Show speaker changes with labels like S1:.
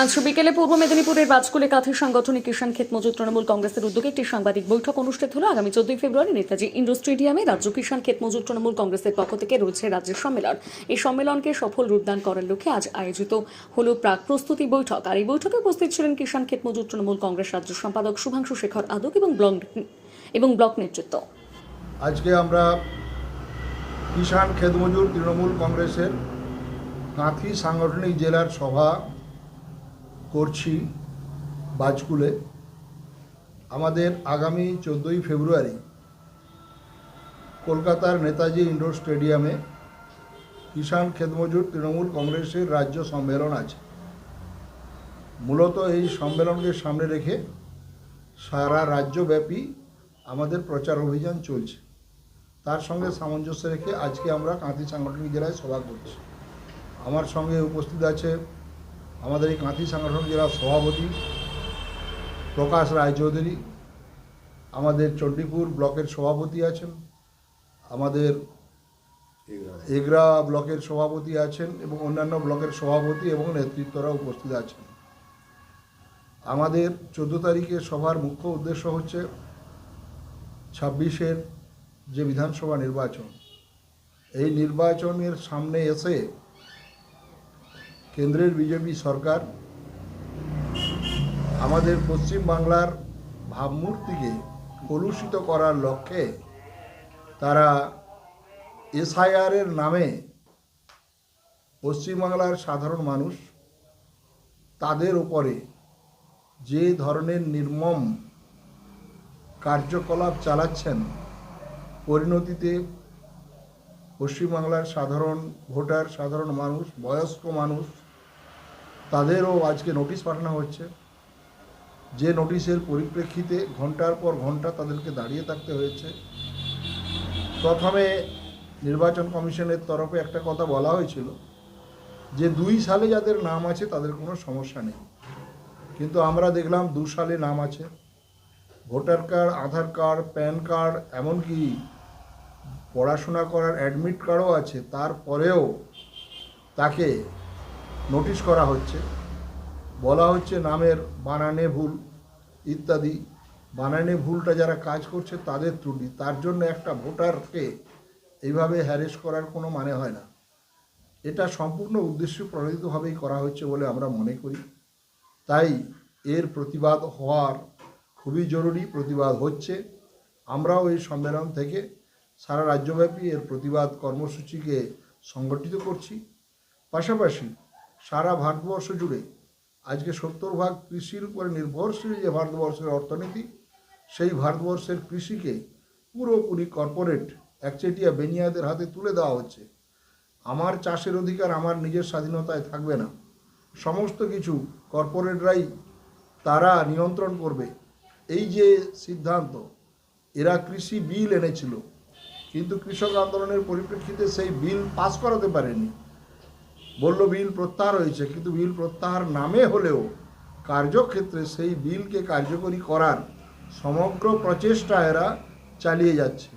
S1: আজ বিকেলে পূর্ব মেদিনীপুরের বাজকুলে কাঁথি সাংগঠনিক কিষাণ ক্ষেত মজুর তৃণমূল কংগ্রেসের উদ্যোগে একটি সাংবাদিক বৈঠক অনুষ্ঠিত হলো। আগামী চোদ্দই ফেব্রুয়ারি নেতাজি ইন্ডোর স্টেডিয়ামে রাজ্য কিষাণ ক্ষেত মজুর তৃণমূল কংগ্রেসের পক্ষ থেকে রয়েছে রাজ্যের সম্মেলন। এই সম্মেলনকে সফল রূপদান করার লক্ষ্যে আজ আয়োজিত হলো প্রাক প্রস্তুতি বৈঠক। আর এই বৈঠকে উপস্থিত ছিলেন কিষাণ ক্ষেত মজুর তৃণমূল কংগ্রেস রাজ্য সম্পাদক শুভাংশু শেখর আদক এবং ব্লক এবং ব্লক নেতৃত্ব।
S2: আজকে আমরা কিষাণ খেতমজুর তৃণমূল কংগ্রেসের কাঁথি সাংগঠনিক জেলার সভা করছি বাজকুলে। আমাদের আগামী চোদ্দোই ফেব্রুয়ারি কলকাতার নেতাজি ইন্ডোর স্টেডিয়ামে কিষাণ খেতমজুর তৃণমূল কংগ্রেসের রাজ্য সম্মেলন আছে। মূলত এই সম্মেলনকে সামনে রেখে সারা রাজ্যব্যাপী আমাদের প্রচার অভিযান চলছে। তার সঙ্গে সামঞ্জস্য রেখে আজকে আমরা কাঁথি সাংগঠনিক জেলায় সভা করছি। আমার সঙ্গে উপস্থিত আছে আমাদের এই কাঁথি সাংগঠনিক জেলার সভাপতি প্রকাশ রায়চৌধুরী, আমাদের চণ্ডীপুর ব্লকের সভাপতি আছেন, আমাদের এগরা ব্লকের সভাপতি আছেন এবং অন্যান্য ব্লকের সভাপতি এবং নেতৃত্বরা উপস্থিত আছেন। আমাদের চোদ্দ তারিখের সভার মুখ্য উদ্দেশ্য হচ্ছে ছাব্বিশের যে বিধানসভা নির্বাচন, এই নির্বাচনের সামনে এসে কেন্দ্রের বিজেপি সরকার আমাদের পশ্চিম বাংলার ভাবমূর্তিকে কলুষিত করার লক্ষ্যে তারা এসআইআরের নামে পশ্চিমবাংলার সাধারণ মানুষ তাদের উপরে যে ধরনের নির্মম কার্যকলাপ চালাচ্ছেন, পরিণতিতে পশ্চিমবাংলার সাধারণ ভোটার, সাধারণ মানুষ, বয়স্ক মানুষ তাদেরও আজকে নোটিশ পাঠানো হচ্ছে। যে নোটিশের পরিপ্রেক্ষিতে ঘণ্টার পর ঘণ্টা তাদেরকে দাঁড়িয়ে থাকতে হয়েছে। প্রথমে নির্বাচন কমিশনের তরফে একটা কথা বলা হয়েছিল যে, দুই সালে যাদের নাম আছে তাদের কোনো সমস্যা নেই। কিন্তু আমরা দেখলাম দু সালে নাম আছে। Voter card, Aadhaar card, PAN card, এমনকি পড়াশোনা করার অ্যাডমিট কার্ডও আছে। তারপরেও তাকে নোটিশ করা হচ্ছে। বলা হচ্ছে নামের বানানে ভুল ইত্যাদি। বানানে ভুলটা যারা কাজ করছে তাদের ত্রুটি। তার জন্য একটা ভোটারকে এইভাবে হ্যারেস করার কোনো মানে হয় না। এটা সম্পূর্ণ উদ্দেশ্য প্রণোদিতভাবেই করা হচ্ছে বলে আমরা মনে করি। তাই এর প্রতিবাদ হওয়ার খুবই জরুরি, প্রতিবাদ হচ্ছে। আমরাও এই সম্মেলন থেকে সারা রাজ্যব্যাপী এর প্রতিবাদ কর্মসূচিকে সংগঠিত করছি। পাশাপাশি সারা ভারতবর্ষ জুড়ে আজকে সত্তর ভাগ কৃষির উপরে নির্ভরশীল যে ভারতবর্ষের অর্থনীতি, সেই ভারতবর্ষের কৃষিকে পুরোপুরি কর্পোরেট একচেটিয়া বেনিয়াদের হাতে তুলে দেওয়া হচ্ছে। আমার চাষের অধিকার আমার নিজের স্বাধীনতায় থাকবে না। সমস্ত কিছু কর্পোরেটরাই তারা নিয়ন্ত্রণ করবে। এই যে সিদ্ধান্ত, এরা কৃষি বিল এনেছিল, কিন্তু কৃষক আন্দোলনের পরিপ্রেক্ষিতে সেই বিল পাস করাতে পারেনি। বলল, বিল প্রত্যাহার হয়েছে, কিন্তু বিল প্রত্যাহার নামে হলেও কার্যক্ষেত্রে সেই বিলকে কার্যকরী করার সমগ্র প্রচেষ্টা এরা চালিয়ে যাচ্ছে।